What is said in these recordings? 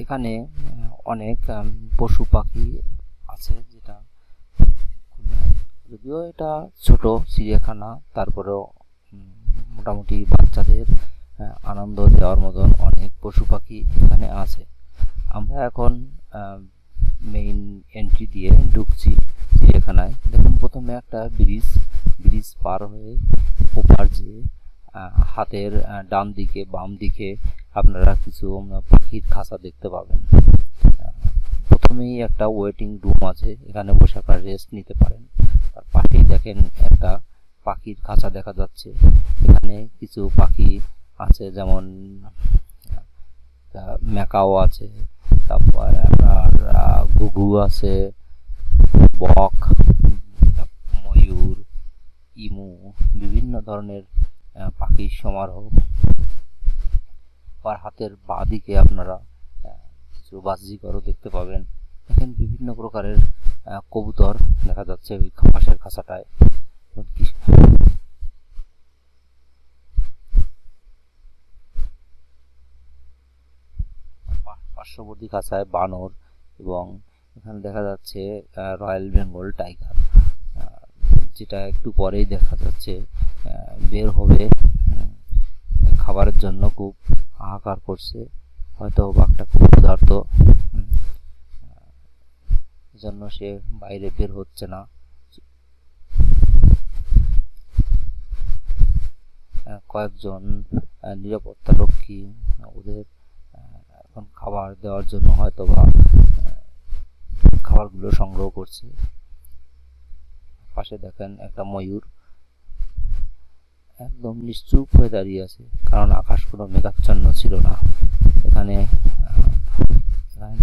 এখানে অনেক পশু পাখি আছে যেটা যদিও এটা ছোট চিড়িয়াখানা, তারপরেও মোটামুটি বাচ্চাদের আনন্দ দেওয়ার মতন অনেক পশু পাখি এখানে আছে। আমরা এখন মেইন এন্ট্রি দিয়ে ঢুকছি। চিড়িয়াখানায় দেখুন, প্রথমে একটা ব্রিজ ব্রিজ পার হয়ে ওপার যে হাতের ডান দিকে, বাম দিকে আপনারা কিছু পাখির খাঁচা দেখতে পাবেন। প্রথমেই একটা ওয়েটিং রুম আছে, এখানে বসে আপনারা রেস্ট নিতে পারেন। তার পাশেই দেখেন একটা পাখির খাঁচা দেখা যাচ্ছে। এখানে কিছু পাখি আছে, যেমন ম্যাকাও আছে, তারপর আপনার ঘুঘু আছে বক, ময়ূর, ইমু, বিভিন্ন ধরনের পাখির সমারোহ। আর হাতের বাঁ দিকে আপনারা কিছু বাসজিগরও দেখতে পাবেন। এখানে বিভিন্ন প্রকারের কবুতর দেখা যাচ্ছে ওই পাশের খাঁচাটায়। পার্শ্ববর্তী খাঁচায় বানর এবং এখানে দেখা যাচ্ছে রয়্যাল বেঙ্গল টাইগার যেটা একটু পরেই দেখা যাচ্ছে বের হবে খাবারের জন্য খুব হাহাকার করছে, হয়তো বাঘটা খুব ক্ষুধার্ত জন্য সে বাইরে বের হচ্ছে না। কয়েকজন নিরাপত্তা রক্ষী, ওদের এখন খাবার দেওয়ার জন্য হয়তো বা খাবারগুলো সংগ্রহ করছে। পাশে দেখেন একটা ময়ূর। একদম নিশ্চুপ হয়ে দাঁড়িয়ে আছে কারণ আকাশ কোনো মেঘাচ্ছন্ন ছিল না। এখানে উম,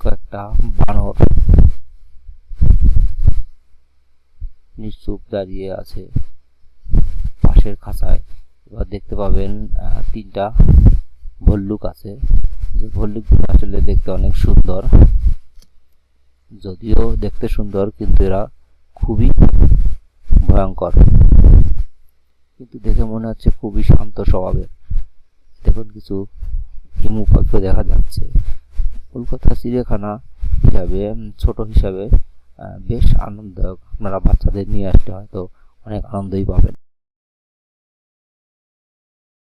কয়েকটা বানর নিশ্চুপ দাঁড়িয়ে আছে পাশের খাঁচায়। এবার দেখতে পাবেন তিনটা ভল্লুক আছে। যে ভল্লুকগুলো আসলে দেখতে অনেক সুন্দর। যদিও দেখতে সুন্দর, কিন্তু এরা খুবই ভয়ঙ্কর। কিন্তু দেখে মনে হচ্ছে খুবই শান্ত স্বভাবের। দেখুন কিছু হিমু পাখিও দেখা যাচ্ছে। কলকাতা চিড়িয়াখানা হিসাবে ছোট হিসাবে বেশ আনন্দদায়ক। আপনারা বাচ্চাদের নিয়ে আসলে হয়তো অনেক আনন্দই পাবেন।